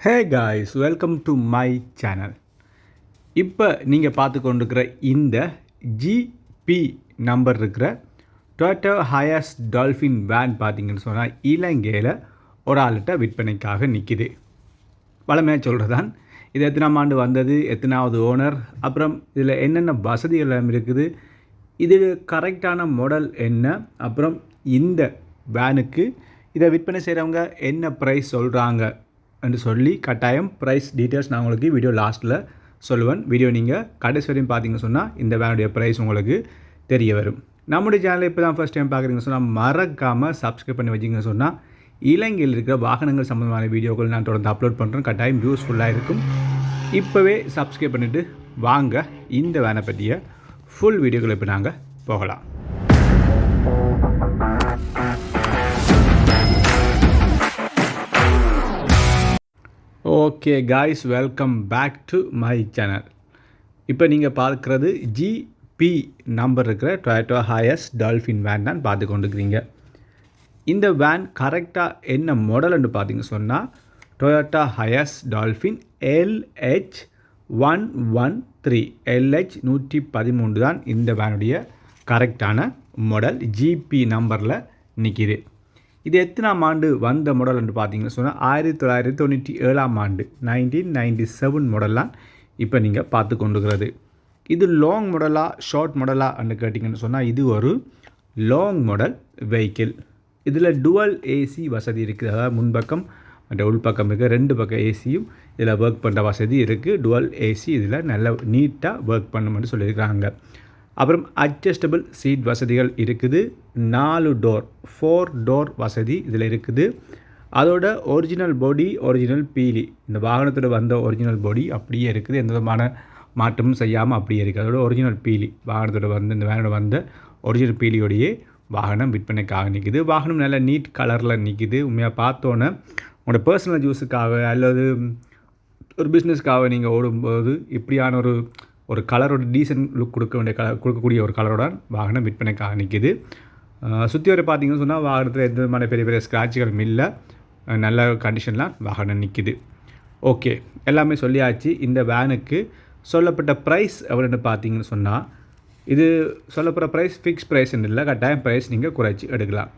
Hey guys welcome to my channel இப்போ நீங்கள் பார்த்து கொண்டிருக்கிற இந்த ஜிபி நம்பர் இருக்கிற டொயோட்டோ ஹயஸ் டால்ஃபின் வேன் பார்த்தீங்கன்னு சொன்னால் இலங்கையில் ஒரு ஆள்கிட்ட விற்பனைக்காக நிற்கிது வளமையாக சொல்கிறதான் இது எத்தனாம் ஆண்டு வந்தது எத்தனாவது ஓனர் அப்புறம் இதில் என்னென்ன வசதிகள் எல்லாம் இருக்குது இது கரெக்டான மாடல் என்ன அப்புறம் இந்த வேனுக்கு இதை விற்பனை செய்கிறவங்க என்ன ப்ரைஸ் சொல்கிறாங்க என்று சொல்லி கட்டாயம் ப்ரைஸ் டீட்டெயில்ஸ் நான் உங்களுக்கு வீடியோ லாஸ்ட்டில் சொல்லுவேன். வீடியோ நீங்கள் கடைசி வரையும் பார்த்தீங்க சொன்னால் இந்த வேனுடைய ப்ரைஸ் உங்களுக்கு தெரிய வரும். நம்முடைய சேனலை இப்போ தான் ஃபஸ்ட் டைம் பார்க்குறீங்க சொன்னால் மறக்காமல் சப்ஸ்கிரைப் பண்ணி வச்சிங்க சொன்னால் இலங்கையில் இருக்கிற வாகனங்கள் சம்மந்தமான வீடியோக்கள் நான் தொடர்ந்து அப்லோட் பண்ணுறேன் கட்டாயம் யூஸ்ஃபுல்லாக இருக்கும். இப்போவே சப்ஸ்கிரைப் பண்ணிவிட்டு வாங்க. இந்த வேனை பற்றிய ஃபுல் வீடியோக்கள் இப்போ நாங்கள் போகலாம். Okay guys welcome back to my channel இப்போ நீங்கள் பார்க்குறது ஜிபி நம்பர் இருக்கிற டொயட்டோ ஹையஸ் டால்ஃபின் வேன் தான் பார்த்து கொண்டுக்கிறீங்க இந்த வேன் கரெக்டாக என்ன மாடல்னு பார்த்தீங்க சொன்னால் Toyota Hiace Dolphin L H one one three L H நூற்றி பதிமூன்று தான் இந்த வேனுடைய கரெக்டான மாடல் ஜிபி நம்பரில் நிற்கிது இது எத்தனாம் ஆண்டு வந்த மாடல் என்று பார்த்தீங்கன்னு சொன்னால் ஆயிரத்தி தொள்ளாயிரத்தி தொண்ணூற்றி ஏழாம் ஆண்டு நைன்டீன் நைன்டி செவன் மாடல்லாம் இப்போ நீங்கள் பார்த்து கொண்டுக்கிறது இது லாங் மாடலா ஷார்ட் மாடலான்னு கேட்டிங்கன்னு சொன்னால் இது ஒரு லாங் மாடல் வெஹிக்கிள் இதில் டுவல் ஏசி வசதி இருக்குது. அதாவது முன்பக்கம் மற்ற உள்பக்கம் இருக்குது ரெண்டு பக்கம் ஏசியும் இதில் ஒர்க் பண்ணுற வசதி இருக்குது டுவல் ஏசி இதில் நல்ல நீட்டாக ஒர்க் பண்ணுமென்னு சொல்லியிருக்கிறாங்க. அப்புறம் அட்ஜஸ்டபிள் சீட் வசதிகள் இருக்குது. நாலு டோர் ஃபோர் டோர் வசதி இதில் இருக்குது. அதோட ஒரிஜினல் பாடி ஒரிஜினல் பீலி. இந்த வாகனத்தோட வந்த ஒரிஜினல் பாடி அப்படியே இருக்குது. எந்த விதமான மாற்றமும் செய்யாமல் அப்படியே இருக்குது. அதோட ஒரிஜினல் பீலி வாகனத்தோட வந்து இந்த வேனோட வந்த ஒரிஜினல் பீலியோடையே வாகனம் விற்பனைக்காக நிற்குது வாகனம் நல்லா நீட் கலரில் நிற்குது உண்மையாக பார்த்தோன்னே உங்களோட பர்சனல் யூஸுக்காக அல்லது ஒரு பிஸ்னஸ்க்காக நீங்கள் ஓடும்போது இப்படியான ஒரு ஒரு கலரோட டீசென்ட் லுக் கொடுக்க வேண்டிய கலர் கொடுக்கக்கூடிய ஒரு கலரோட வாகனம் விற்பனைக்காக நிற்கிது சுற்றி வர பார்த்தீங்கன்னு சொன்னால் வாகனத்தில் எந்த விதமான பெரிய பெரிய ஸ்க்ராட்சுகளும் இல்லை. நல்ல கண்டிஷன்லாம் வாகனம் நிற்கிது ஓகே எல்லாமே சொல்லியாச்சு. இந்த வேனுக்கு சொல்லப்பட்ட ப்ரைஸ் எவ்வளோன்னு பார்த்தீங்கன்னு சொன்னால் இது சொல்லப்படுற ப்ரைஸ் ஃபிக்ஸ் ப்ரைஸ்ன்னு இல்லை கட்டாயம் ப்ரைஸ் நீங்கள் குறைச்சி எடுக்கலாம்.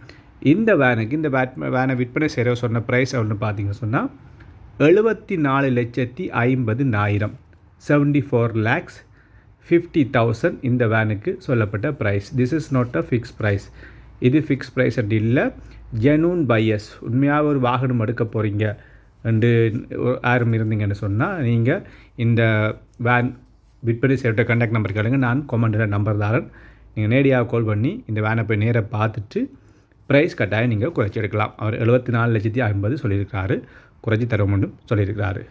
இந்த வேனுக்கு இந்த வேட் வேனை விற்பனை செய்கிற சொன்ன ப்ரைஸ் எவ்வளோன்னு பார்த்தீங்கன்னு சொன்னால் எழுபத்தி நாலு லட்சத்தி ஐம்பது நாயிரம் seventy four lakhs fifty thousand இந்த வேனுக்கு சொல்லப்பட்ட price this is not a fix price இது ஃபிக்ஸ் ப்ரைஸ் அப்படி இல்லை. ஜெனூன் பையஸ் உண்மையாக ஒரு வாகனம் எடுக்க போகிறீங்க ரெண்டு யாரும் இருந்தீங்கன்னு சொன்னால் நீங்கள் இந்த வேன் விற்பனை செய்யப்பட்ட கண்டாக்ட் நம்பர் கேளுங்க. நான் கொமெண்டில் நம்பர் தாரன். நீங்கள் நேரடியாக கால் பண்ணி இந்த வேனை போய் நேராக பார்த்துட்டு ப்ரைஸ் கட்டாயம் நீங்கள் குறைச்சி எடுக்கலாம். அவர் எழுபத்தி நாலு லட்சத்தி ஐம்பது சொல்லியிருக்கிறாரு. குறைச்சி தருவோம்னு சொல்லியிருக்கிறாரு.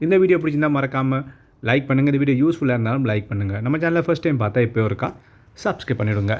இந்த வீடியோ பிடிச்சிருந்தால் மறக்காமல் லைக் பண்ணுங்கள் இந்த வீடியோ யூஸ்ஃபுல்லாக இருந்தாலும் லைக் பண்ணுங்கள் நம்ம சேனலில் ஃபஸ்ட் டைம் பார்த்தா இப்போ இருக்கா சப்ஸ்கிரைப் பண்ணிவிடுங்க